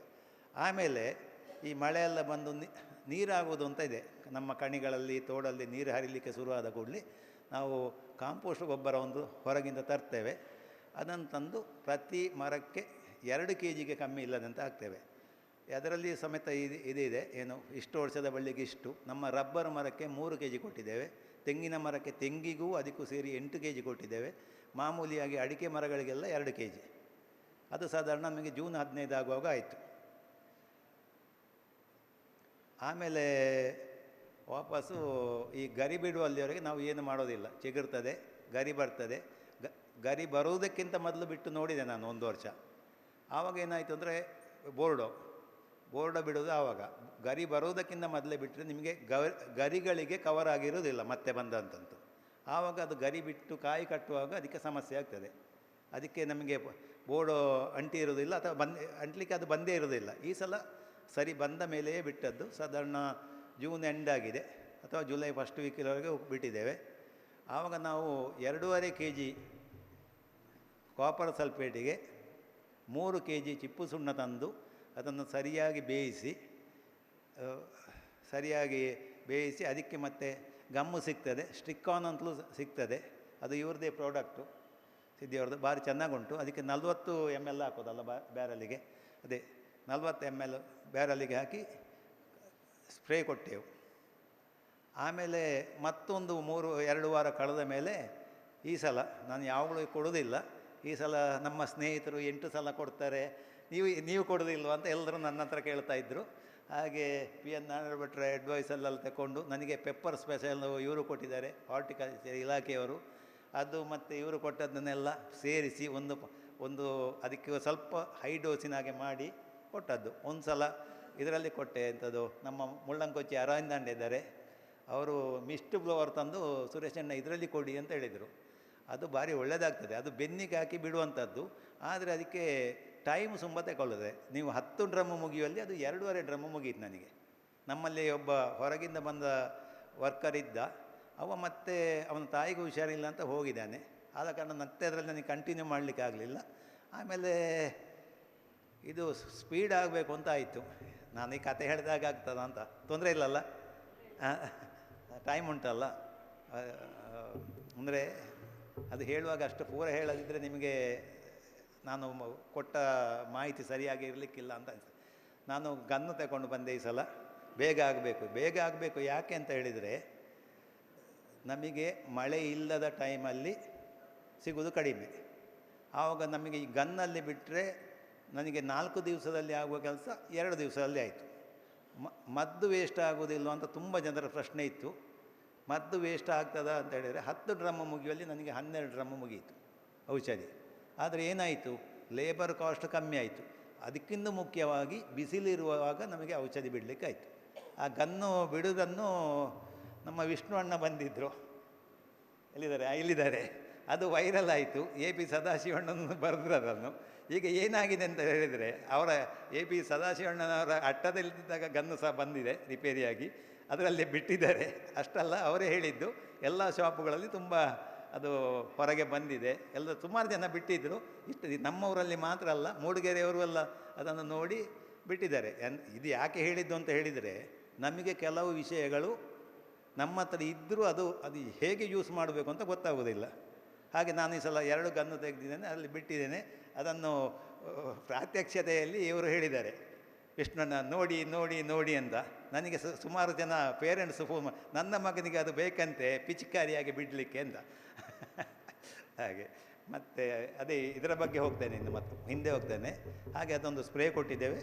ಆಮೇಲೆ ಈ ಮಳೆ ಎಲ್ಲ ಬಂದು ನೀ, ನೀರಾಗುವುದು ಅಂತ ಇದೆ. ನಮ್ಮ ಕಣಿಗಳಲ್ಲಿ, ತೋಡಲ್ಲಿ ನೀರು ಹರಿಲಿಕ್ಕೆ ಶುರುವಾದ ಕೂಡಲೇ ನಾವು ಕಾಂಪೋಸ್ಟ್ ಗೊಬ್ಬರ ಒಂದು ಹೊರಗಿಂದ ತರ್ತೇವೆ. ಅದನ್ನು ತಂದು ಪ್ರತಿ ಮರಕ್ಕೆ ಎರಡು ಕೆ ಜಿಗೆ ಕಮ್ಮಿ ಇಲ್ಲದಂತೆ ಹಾಕ್ತೇವೆ. ಅದರಲ್ಲಿ ಸಮೇತ ಇದು ಇದಿದೆ. ಏನು ಇಷ್ಟು ವರ್ಷದ ಬಳ್ಳಿಗೆ ಇಷ್ಟು. ನಮ್ಮ ರಬ್ಬರ್ ಮರಕ್ಕೆ ಮೂರು ಕೆ ಜಿ ಕೊಟ್ಟಿದ್ದೇವೆ. ತೆಂಗಿನ ಮರಕ್ಕೆ ತೆಂಗಿಗೂ ಅದಕ್ಕೂ ಸೇರಿ ಎಂಟು ಕೆ ಜಿ ಕೊಟ್ಟಿದ್ದೇವೆ. ಮಾಮೂಲಿಯಾಗಿ ಅಡಿಕೆ ಮರಗಳಿಗೆಲ್ಲ ಎರಡು ಕೆ ಜಿ ಅದು ಸಾಧಾರಣ ನಮಗೆ ಜೂನ್ ಹದಿನೈದು ಆಗುವಾಗ ಆಯಿತು. ಆಮೇಲೆ ವಾಪಸ್ಸು ಈ ಗರಿ ಬಿಡುವಲ್ಲಿವರೆಗೆ ನಾವು ಏನು ಮಾಡೋದಿಲ್ಲ. ಚಿಗುರ್ತದೆ, ಗರಿ ಬರ್ತದೆ. ಗ, ಗರಿ ಬರುವುದಕ್ಕಿಂತ ಮೊದಲು ಬಿಟ್ಟು ನೋಡಿದೆ ನಾನು ಒಂದು ವರ್ಷ. ಆವಾಗ ಏನಾಯಿತು ಅಂದರೆ ಬೋರ್ಡು. ಬೋರ್ಡ ಬಿಡೋದು ಆವಾಗ. ಗರಿ ಬರೋದಕ್ಕಿಂತ ಮೊದಲೇ ಬಿಟ್ಟರೆ ನಿಮಗೆ ಗರಿಗಳಿಗೆ ಕವರ್ ಆಗಿರೋದಿಲ್ಲ ಮತ್ತೆ ಬಂದಂಥದ್ದು ಆವಾಗ ಅದು ಗರಿ ಬಿಟ್ಟು ಕಾಯಿ ಕಟ್ಟುವಾಗ ಅದಕ್ಕೆ ಸಮಸ್ಯೆ ಆಗ್ತದೆ. ಅದಕ್ಕೆ ನಮಗೆ ಬೋರ್ಡು ಅಂಟಿ ಇರೋದಿಲ್ಲ ಅಥವಾ ಬಂದ್, ಅಂಟ್ಲಿಕ್ಕೆ ಅದು ಬಂದೇ ಇರೋದಿಲ್ಲ. ಈ ಸಲ ಸರಿ ಬಂದ ಮೇಲೆಯೇ ಬಿಟ್ಟದ್ದು. ಸಾಧಾರಣ ಜೂನ್ ಎಂಡ್ ಆಗಿದೆ. ಅಥವಾ ಜುಲೈ ಫಸ್ಟ್ ವೀಕಿನವರೆಗೆ ಬಿಟ್ಟಿದ್ದೇವೆ. ಆವಾಗ ನಾವು ಎರಡೂವರೆ ಕೆ ಜಿ ಕಾಪರ್ ಸಲ್ಫೇಟಿಗೆ ಮೂರು ಕೆ ಜಿ ಚಿಪ್ಪು ಸುಣ್ಣ ತಂದು ಅದನ್ನು ಸರಿಯಾಗಿ ಬೇಯಿಸಿ ಸರಿಯಾಗಿ ಬೇಯಿಸಿ ಅದಕ್ಕೆ ಮತ್ತೆ ಗಮ್ಮು ಸಿಗ್ತದೆ ಸ್ಟಿಕ್ಕಾನ್ ಅಂತಲೂ ಸಿಗ್ತದೆ. ಅದು ಇವ್ರದ್ದೇ ಪ್ರಾಡಕ್ಟು ಸಿದ್ದಿಯವ್ರದ್ದು ಭಾರಿ ಚೆನ್ನಾಗುಂಟು. ಅದಕ್ಕೆ ನಲ್ವತ್ತು ಎಂ ಎಲ್ ಹಾಕೋದಲ್ಲ ಬಾ ಬ್ಯಾರಲಿಗೆ ಅದೇ, ನಲ್ವತ್ತು ಎಂ ಎಲ್ ಬ್ಯಾರಲಿಗೆ ಹಾಕಿ ಸ್ಪ್ರೇ ಕೊಟ್ಟೆವು. ಆಮೇಲೆ ಮತ್ತೊಂದು ಮೂರು, ಎರಡು ವಾರ ಕಳೆದ ಮೇಲೆ ಈ ಸಲ, ನಾನು ಯಾವಾಗಲೂ ಕೊಡೋದಿಲ್ಲ. ಈ ಸಲ ನಮ್ಮ ಸ್ನೇಹಿತರು ಎಂಟು ಸಲ ಕೊಡ್ತಾರೆ. ನೀವು ನೀವು ಕೊಡೋದಿಲ್ವ ಅಂತ ಎಲ್ಲರೂ ನನ್ನ ಹತ್ರ ಕೇಳ್ತಾ ಇದ್ದರು ಹಾಗೆ ಪಿ ಎನ್ ನಾರಾಯಣ ಭಟ್ರ ಅಡ್ವೈಸಲ್ಲೆಲ್ಲ ತಗೊಂಡು ನನಗೆ ಪೆಪ್ಪರ್ ಸ್ಪೆಷಲ್ ಇವರು ಕೊಟ್ಟಿದ್ದಾರೆ ಹಾರ್ಟಿಕಲ್ಚರ್ ಇಲಾಖೆಯವರು. ಅದು ಮತ್ತು ಇವರು ಕೊಟ್ಟದ್ದನ್ನೆಲ್ಲ ಸೇರಿಸಿ ಒಂದು ಒಂದು ಅದಕ್ಕೆ ಸ್ವಲ್ಪ ಹೈ ಡೋಸಿನ ಹಾಗೆ ಮಾಡಿ ಕೊಟ್ಟದ್ದು. ಒಂದು ಸಲ ಇದರಲ್ಲಿ ಕೊಟ್ಟೆ ಅಂಥದ್ದು ನಮ್ಮ ಮುಳ್ಳಂಕೊಚ್ಚಿ ಅರವಿಂದಾಂಡ ಇದ್ದಾರೆ. ಅವರು ಮಿಸ್ಟ್ ಬ್ಲೋವರ್ ತಂದು ಸುರೇಶಣ್ಣ ಇದರಲ್ಲಿ ಕೊಡಿ ಅಂತ ಹೇಳಿದರು. ಅದು ಭಾರಿ ಒಳ್ಳೆಯದಾಗ್ತದೆ ಅದು ಬೆನ್ನಿಗೆ ಹಾಕಿ ಬಿಡುವಂಥದ್ದು ಆದರೆ ಅದಕ್ಕೆ ಟೈಮ್ ತುಂಬ ತಗೊಳ್ಳದೆ. ನೀವು ಹತ್ತು ಡ್ರಮ್ ಮುಗಿಯುವಲ್ಲಿ ಅದು ಎರಡೂವರೆ ಡ್ರಮ್ ಮುಗಿಯಿತು ನನಗೆ. ನಮ್ಮಲ್ಲಿ ಒಬ್ಬ ಹೊರಗಿಂದ ಬಂದ ವರ್ಕರ್ ಇದ್ದ. ಅವ ಮತ್ತೆ ಅವನ ತಾಯಿಗೂ ಹುಷಾರಿಲ್ಲ ಅಂತ ಹೋಗಿದ್ದಾನೆ. ಆದ ಕಾರಣ ಮತ್ತೆ ಅದರಲ್ಲಿ ನನಗೆ ಕಂಟಿನ್ಯೂ ಮಾಡಲಿಕ್ಕೆ ಆಗಲಿಲ್ಲ. ಆಮೇಲೆ ಇದು ಸ್ಪೀಡ್ ಆಗಬೇಕು ಅಂತ ಆಯಿತು. ನಾನು ಈ ಕತೆ ಹೇಳಿದಾಗ ಆಗ್ತದ ಅಂತ. ತೊಂದರೆ ಇಲ್ಲಲ್ಲ? ಟೈಮ್ ಉಂಟಲ್ಲ. ಅಂದರೆ ಅದು ಹೇಳುವಾಗ ಅಷ್ಟು ಪೂರ ಹೇಳದಿದ್ದರೆ ನಿಮಗೆ ನಾನು ಕೊಟ್ಟ ಮಾಹಿತಿ ಸರಿಯಾಗಿ ಇರಲಿಕ್ಕಿಲ್ಲ ಅಂತ ಅನಿಸ್ತದೆ ನಾನು ಗನ್ನು ತಗೊಂಡು ಬಂದೆ ಈ ಸಲ. ಬೇಗ ಆಗಬೇಕು. ಬೇಗ ಆಗಬೇಕು ಯಾಕೆ ಅಂತ ಹೇಳಿದರೆ, ನಮಗೆ ಮಳೆ ಇಲ್ಲದ ಟೈಮಲ್ಲಿ ಸಿಗೋದು ಕಡಿಮೆ. ಆವಾಗ ನಮಗೆ ಈ ಗನ್ನಲ್ಲಿ ಬಿಟ್ಟರೆ ನನಗೆ ನಾಲ್ಕು ದಿವಸದಲ್ಲಿ ಆಗುವ ಕೆಲಸ ಎರಡು ದಿವಸದಲ್ಲಿ ಆಯಿತು. ಮದ್ದು ವೇಸ್ಟ್ ಆಗೋದಿಲ್ಲ ಅಂತ ತುಂಬ ಜನರ ಪ್ರಶ್ನೆ ಇತ್ತು. ಮದ್ದು ವೇಸ್ಟ್ ಆಗ್ತದ ಅಂತ ಹೇಳಿದರೆ ಹತ್ತು ಡ್ರಮ್ ಮುಗಿಯುವಲ್ಲಿ ನನಗೆ ಹನ್ನೆರಡು ಡ್ರಮ್ ಮುಗಿಯಿತು ಔಷಧಿ. ಆದರೆ ಏನಾಯಿತು? ಲೇಬರ್ ಕಾಸ್ಟ್ ಕಮ್ಮಿ ಆಯಿತು. ಅದಕ್ಕಿಂತ ಮುಖ್ಯವಾಗಿ ಬಿಸಿಲಿರುವಾಗ ನಮಗೆ ಔಷಧಿ ಬಿಡಲಿಕ್ಕಾಯಿತು. ಆ ಗನ್ನು ಬಿಡುವುದನ್ನು ನಮ್ಮ ವಿಷ್ಣು ಅಣ್ಣ ಬಂದಿದ್ದರು ಎಲ್ಲಿದ್ದಾರೆ? ಇಲ್ಲಿದ್ದಾರೆ. ಅದು ವೈರಲ್ ಆಯಿತು. ಎ ಪಿ ಸದಾಶಿವಣ್ಣನ ಬರೆದ್ರು ಅದನ್ನು. ಈಗ ಏನಾಗಿದೆ ಅಂತ ಹೇಳಿದರೆ, ಅವರ ಎ ಪಿ ಸದಾಶಿವಣ್ಣನವರ ಅಟ್ಟದಲ್ಲಿದ್ದಾಗ ಗನ್ನು ಸಹ ಬಂದಿದೆ ರಿಪೇರಿಯಾಗಿ ಅದರಲ್ಲಿ ಬಿಟ್ಟಿದ್ದಾರೆ. ಅಷ್ಟಲ್ಲ, ಅವರೇ ಹೇಳಿದ್ದು. ಎಲ್ಲ ಶಾಪುಗಳಲ್ಲಿ ತುಂಬ ಅದು ಹೊರಗೆ ಬಂದಿದೆ. ಎಲ್ಲ ಸುಮಾರು ಜನ ಬಿಟ್ಟಿದ್ದರು ಇಷ್ಟು ನಮ್ಮವರಲ್ಲಿ ಮಾತ್ರ ಅಲ್ಲ, ಮೂಡಿಗೆರೆಯವರು ಅಲ್ಲ ಅದನ್ನು ನೋಡಿ ಬಿಟ್ಟಿದ್ದಾರೆ. ಇದು ಯಾಕೆ ಹೇಳಿದ್ದು ಅಂತ ಹೇಳಿದರೆ, ನಮಗೆ ಕೆಲವು ವಿಷಯಗಳು ನಮ್ಮ ಹತ್ರ ಇದ್ದರೂ ಅದು ಅದು ಹೇಗೆ ಯೂಸ್ ಮಾಡಬೇಕು ಅಂತ ಗೊತ್ತಾಗೋದಿಲ್ಲ ಹಾಗೆ ನಾನು ಈ ಸಲ ಎರಡು ಗನ್ನು ತೆಗೆದಿದ್ದೇನೆ, ಅಲ್ಲಿ ಬಿಟ್ಟಿದ್ದೇನೆ. ಅದನ್ನು ಪ್ರಾತ್ಯಕ್ಷತೆಯಲ್ಲಿ ಇವರು ಹೇಳಿದ್ದಾರೆ. ವಿಷ್ಣುನ ನೋಡಿ ನೋಡಿ ನೋಡಿ ಅಂತ. ನನಗೆ ಸುಮಾರು ಜನ ಪೇರೆಂಟ್ಸ್ ಫೋನ್ ನನ್ನ ಮಗನಿಗೆ ಅದು ಬೇಕಂತೆ, ಪಿಚಿಕಾರಿಯಾಗಿ ಬಿಡಲಿಕ್ಕೆ ಅಂತ. ಹಾಗೆ. ಮತ್ತು ಅದೇ ಇದರ ಬಗ್ಗೆ ಹೋಗ್ತೇನೆ ಇನ್ನು ಮತ್ತು, ಹಿಂದೆ ಹೋಗ್ತೇನೆ. ಹಾಗೆ ಅದೊಂದು ಸ್ಪ್ರೇ ಕೊಟ್ಟಿದ್ದೇವೆ.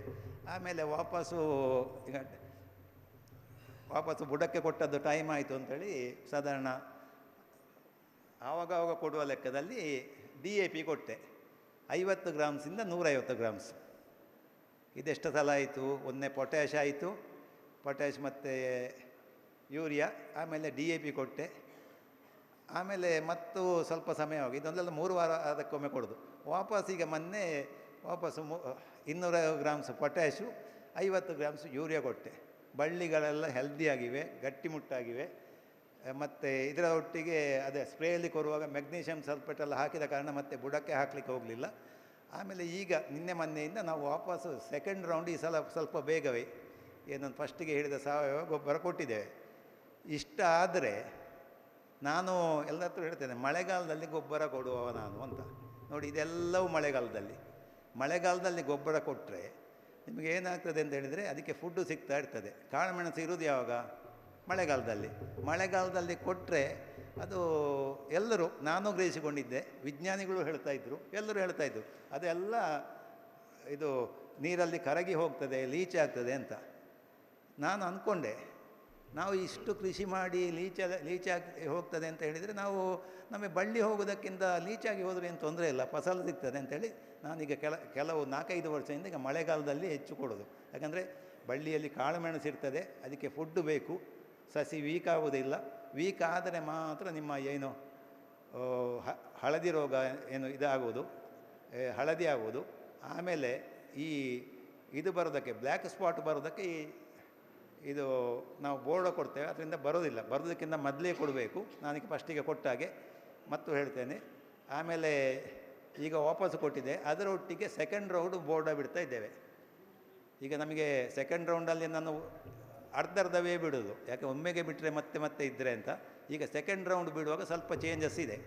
ಆಮೇಲೆ ವಾಪಸ್ಸು ಈಗ ವಾಪಸ್ಸು ಬುಡಕ್ಕೆ ಕೊಟ್ಟದ್ದು ಟೈಮ್ ಆಯಿತು ಅಂತೇಳಿ ಸಾಧಾರಣ ಆವಾಗ ಆವಾಗ ಕೊಡುವ ಲೆಕ್ಕದಲ್ಲಿ ಡಿ ಎ ಪಿ ಕೊಟ್ಟೆ. ಐವತ್ತು ಗ್ರಾಮ್ಸಿಂದ ನೂರೈವತ್ತು ಗ್ರಾಮ್ಸ್ ಇದೆಷ್ಟು ಸಲ ಆಯಿತು? ಒಂದನೇ ಪೊಟ್ಯಾಶ್ ಆಯಿತು. ಪೊಟ್ಯಾಶ್ ಮತ್ತು ಯೂರಿಯಾ ಆಮೇಲೆ ಡಿ ಎ ಪಿ ಕೊಟ್ಟೆ. ಆಮೇಲೆ ಮತ್ತು ಸ್ವಲ್ಪ ಸಮಯ ಹೋಗಿ, ಇದೊಂದೆಲ್ಲ ಮೂರು ವಾರ ಅದಕ್ಕೊಮ್ಮೆ ಕೊಡೋದು. ವಾಪಸ್ ಈಗ ಮೊನ್ನೆ ವಾಪಸ್ಸು ಇನ್ನೂರ ಗ್ರಾಮ್ಸ್ ಪೊಟ್ಯಾಶು, ಐವತ್ತು ಗ್ರಾಮ್ಸ್ ಯೂರಿಯಾ ಕೊಟ್ಟೆ. ಬಳ್ಳಿಗಳೆಲ್ಲ ಹೆಲ್ದಿಯಾಗಿವೆ ಗಟ್ಟಿಮುಟ್ಟಾಗಿವೆ ಮತ್ತು ಇದರ ಒಟ್ಟಿಗೆ ಅದೇ ಸ್ಪ್ರೇಯಲ್ಲಿ ಕೊಡುವಾಗ ಮೆಗ್ನೀಷಿಯಮ್ ಸಲ್ಫೇಟ್ ಎಲ್ಲ ಹಾಕಿದ ಕಾರಣ ಮತ್ತೆ ಬುಡಕ್ಕೆ ಹಾಕಲಿಕ್ಕೆ ಹೋಗಲಿಲ್ಲ. ಆಮೇಲೆ ಈಗ ನಿನ್ನೆ ಮೊನ್ನೆಯಿಂದ ನಾವು ವಾಪಸ್ಸು ಸೆಕೆಂಡ್ ರೌಂಡ್ ಈ ಸಲ ಸ್ವಲ್ಪ ಬೇಗವೇ. ಏನೊಂದು ಫಸ್ಟಿಗೆ ಹೇಳಿದ ಸಾವಯವ ಗೊಬ್ಬರ ಕೊಟ್ಟಿದ್ದೇವೆ. ಇಷ್ಟ ಆದರೆ ನಾನು ಎಲ್ಲ ಹೇಳ್ತೇನೆ, ಮಳೆಗಾಲದಲ್ಲಿ ಗೊಬ್ಬರ ಕೊಡುವವ ನಾನು ಅಂತ. ನೋಡಿ, ಇದೆಲ್ಲವೂ ಮಳೆಗಾಲದಲ್ಲಿ. ಮಳೆಗಾಲದಲ್ಲಿ ಗೊಬ್ಬರ ಕೊಟ್ಟರೆ ನಿಮಗೆ ಏನಾಗ್ತದೆ ಅಂತ ಹೇಳಿದರೆ ಅದಕ್ಕೆ ಫುಡ್ಡು ಸಿಗ್ತಾ ಇರ್ತದೆ. ಕಾಳುಮೆಣಸು ಇರೋದು ಯಾವಾಗ? ಮಳೆಗಾಲದಲ್ಲಿ. ಮಳೆಗಾಲದಲ್ಲಿ ಕೊಟ್ಟರೆ ಅದು ಎಲ್ಲರೂ, ನಾನು ಗ್ರಹಿಸಿಕೊಂಡಿದ್ದೆ, ವಿಜ್ಞಾನಿಗಳು ಹೇಳ್ತಾ ಇದ್ದರು ಎಲ್ಲರೂ ಹೇಳ್ತಾ ಇದ್ದರು ಅದೆಲ್ಲ ಇದು ನೀರಲ್ಲಿ ಕರಗಿ ಹೋಗ್ತದೆ, ಲೀಚ್ ಆಗ್ತದೆ ಅಂತ. ನಾನು ಅಂದ್ಕೊಂಡೆ ನಾವು ಇಷ್ಟು ಕೃಷಿ ಮಾಡಿ ಲೀಚ ಲೀಚಾಗಿ ಹೋಗ್ತದೆ ಅಂತ ಹೇಳಿದರೆ ನಾವು ನಮಗೆ ಬಳ್ಳಿ ಹೋಗೋದಕ್ಕಿಂತ ಲೀಚಾಗಿ ಹೋದರೆ ಏನು ತೊಂದರೆ ಇಲ್ಲ, ಫಸಲು ಸಿಗ್ತದೆ ಅಂತೇಳಿ ನಾನೀಗ ಕೆಲ, ಕೆಲವು ನಾಲ್ಕೈದು ವರ್ಷದಿಂದ ಈಗ ಮಳೆಗಾಲದಲ್ಲಿ ಹೆಚ್ಚು ಕೊಡೋದು. ಯಾಕಂದರೆ ಬಳ್ಳಿಯಲ್ಲಿ ಕಾಳುಮೆಣಸು ಇರ್ತದೆ, ಅದಕ್ಕೆ ಫುಡ್ಡು ಬೇಕು, ಸಸಿ ವೀಕ್ ಆಗೋದಿಲ್ಲ ವೀಕ್ ಆದರೆ ಮಾತ್ರ ನಿಮ್ಮ ಏನು ಹಳದಿ ರೋಗ ಏನು ಇದಾಗುವುದು ಹಳದಿ ಆಗುವುದು. ಆಮೇಲೆ ಈ ಇದು ಬರೋದಕ್ಕೆ ಬ್ಲ್ಯಾಕ್ ಸ್ಪಾಟ್ ಬರೋದಕ್ಕೆ ಈ ಇದು ನಾವು ಬೋರ್ಡ ಕೊಡ್ತೇವೆ, ಅದರಿಂದ ಬರೋದಿಲ್ಲ. ಬರೋದಕ್ಕಿಂತ ಮೊದಲೇ ಕೊಡಬೇಕು. ನಾನೀಗ ಫಸ್ಟಿಗೆ ಕೊಟ್ಟಾಗೆ ಮತ್ತು ಹೇಳ್ತೇನೆ. ಆಮೇಲೆ ಈಗ ವಾಪಸ್ ಕೊಟ್ಟಿದೆ. ಅದರ ಒಟ್ಟಿಗೆ ಸೆಕೆಂಡ್ ರೌಂಡ್ ಬೋರ್ಡ ಬಿಡ್ತಾ ಇದ್ದೇವೆ. ಈಗ ನಮಗೆ ಸೆಕೆಂಡ್ ರೌಂಡಲ್ಲಿ ನಾನು ಅರ್ಧ ಅರ್ಧವೇ ಬಿಡೋದು. ಯಾಕೆ ಒಮ್ಮೆಗೆ ಬಿಟ್ಟರೆ ಮತ್ತೆ ಮತ್ತೆ ಇದ್ದರೆ ಅಂತ. ಈಗ ಸೆಕೆಂಡ್ ರೌಂಡ್ ಬಿಡುವಾಗ ಸ್ವಲ್ಪ ಚೇಂಜಸ್ ಇದೆ.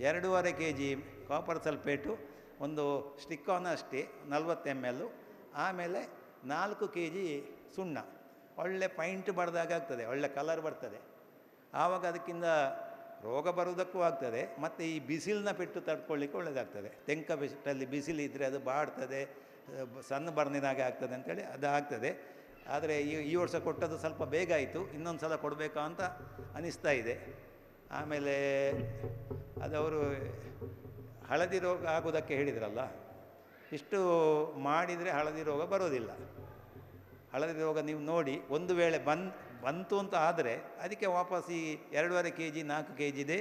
ಎರಡೂವರೆ ಕೆ ಜಿ ಕಾಪರ್ ಸಲ್ಫೇಟು ಒಂದು ಸ್ಟಿಕ್ಕಾನ್ ಅಷ್ಟೇ, ನಲ್ವತ್ತು ಎಂ ಎಲ್ಲು ಆಮೇಲೆ ನಾಲ್ಕು ಕೆ ಜಿ ಸುಣ್ಣ. ಒಳ್ಳೆ ಪೈಂಟ್ ಬರೆದಾಗ್ತದೆ ಆಗ್ತದೆ, ಒಳ್ಳೆ ಕಲರ್ ಬರ್ತದೆ. ಆವಾಗ ಅದಕ್ಕಿಂತ ರೋಗ ಬರುವುದಕ್ಕೂ ಆಗ್ತದೆ, ಮತ್ತು ಈ ಬಿಸಿಲನ್ನ ಪೆಟ್ಟು ತಡ್ಕೊಳ್ಳಿಕ್ಕೆ ಒಳ್ಳೆಯದಾಗ್ತದೆ ತೆಂಕ ಬಿಸಿಲಲ್ಲಿ ಬಿಸಿಲು ಇದ್ದರೆ ಅದು ಬಾಡ್ತದೆ ಸಣ್ಣ ಬರ್ನಿನಾಗೆ ಆಗ್ತದೆ ಅಂತೇಳಿ ಅದು ಆಗ್ತದೆ. ಆದರೆ ಈ ಈ ವರ್ಷ ಕೊಟ್ಟದ್ದು ಸ್ವಲ್ಪ ಬೇಗ ಆಯಿತು, ಇನ್ನೊಂದು ಸಲ ಕೊಡಬೇಕಾ ಅಂತ ಅನಿಸ್ತಾ ಇದೆ. ಆಮೇಲೆ ಅದವರು ಹಳದಿ ರೋಗ ಆಗೋದಕ್ಕೆ ಹೇಳಿದ್ರಲ್ಲ, ಇಷ್ಟು ಮಾಡಿದರೆ ಹಳದಿ ರೋಗ ಬರೋದಿಲ್ಲ ಹಳದಿ ರೋಗ ನೀವು ನೋಡಿ, ಒಂದು ವೇಳೆ ಬನ್ ಬಂತು ಅಂತ ಆದರೆ ಅದಕ್ಕೆ ವಾಪಸ್ ಈ ಎರಡೂವರೆ ಕೆ ಜಿ ನಾಲ್ಕು ಕೆ ಜಿದೆ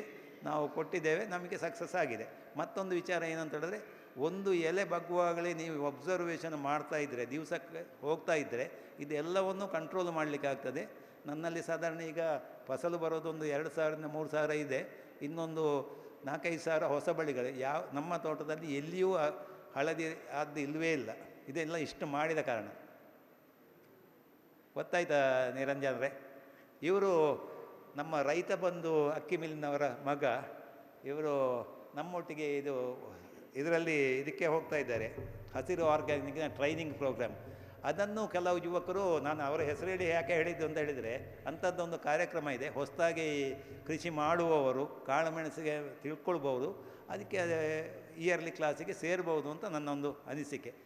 ನಾವು ಕೊಟ್ಟಿದ್ದೇವೆ, ನಮಗೆ ಸಕ್ಸಸ್ ಆಗಿದೆ. ಮತ್ತೊಂದು ವಿಚಾರ ಏನಂತ ಹೇಳಿದ್ರೆ, ಒಂದು ಎಲೆ ಬಗ್ಗುವಾಗಲೇ ನೀವು ಒಬ್ಸರ್ವೇಷನ್ ಮಾಡ್ತಾ ಇದ್ದರೆ ದಿವಸಕ್ಕೆ ಹೋಗ್ತಾ ಇದ್ದರೆ ಇದೆಲ್ಲವನ್ನು ಕಂಟ್ರೋಲ್ ಮಾಡಲಿಕ್ಕಾಗ್ತದೆ ನನ್ನಲ್ಲಿ ಸಾಧಾರಣ ಈಗ ಫಸಲು ಬರೋದೊಂದು ಎರಡು ಸಾವಿರದಿಂದ ಮೂರು ಸಾವಿರ ಇದೆ. ಇನ್ನೊಂದು ನಾಲ್ಕೈದು ಸಾವಿರ ಹೊಸ ಬಳಿಗಳು ಯಾವ, ನಮ್ಮ ತೋಟದಲ್ಲಿ ಎಲ್ಲಿಯೂ ಹಳದಿ ಆದ್ದು ಇಲ್ಲವೇ ಇಲ್ಲ. ಇದೆಲ್ಲ ಇಷ್ಟು ಮಾಡಿದ ಕಾರಣ. ಗೊತ್ತಾಯ್ತಾ ನಿರಂಜನ್ರೆ ಇವರು ನಮ್ಮ ರೈತ ಬಂಧು ಅಕ್ಕಿ ಮಿಲ್ನವರ ಮಗ, ಇವರು ನಮ್ಮೊಟ್ಟಿಗೆ ಇದು ಇದರಲ್ಲಿ ಇದಕ್ಕೆ ಹೋಗ್ತಾ ಇದ್ದಾರೆ. ಹಸಿರು ಆರ್ಗ್ಯಾನಿಕ್ನ ಟ್ರೈನಿಂಗ್ ಪ್ರೋಗ್ರಾಮ್. ಅದನ್ನು ಕೆಲವು ಯುವಕರು, ನಾನು ಅವರ ಹೆಸರು ಹೇಳಿ ಯಾಕೆ ಹೇಳಿದ್ದು ಅಂತ ಹೇಳಿದರೆ, ಅಂಥದ್ದೊಂದು ಕಾರ್ಯಕ್ರಮ ಇದೆ. ಹೊಸದಾಗಿ ಕೃಷಿ ಮಾಡುವವರು ಕಾಳುಮೆಣಸಿಗೆ ತಿಳ್ಕೊಳ್ಬೋದು ಅದಕ್ಕೆ ಇಯರ್ಲಿ ಕ್ಲಾಸಿಗೆ ಸೇರ್ಬೋದು ಅಂತ ನನ್ನೊಂದು ಅನಿಸಿಕೆ.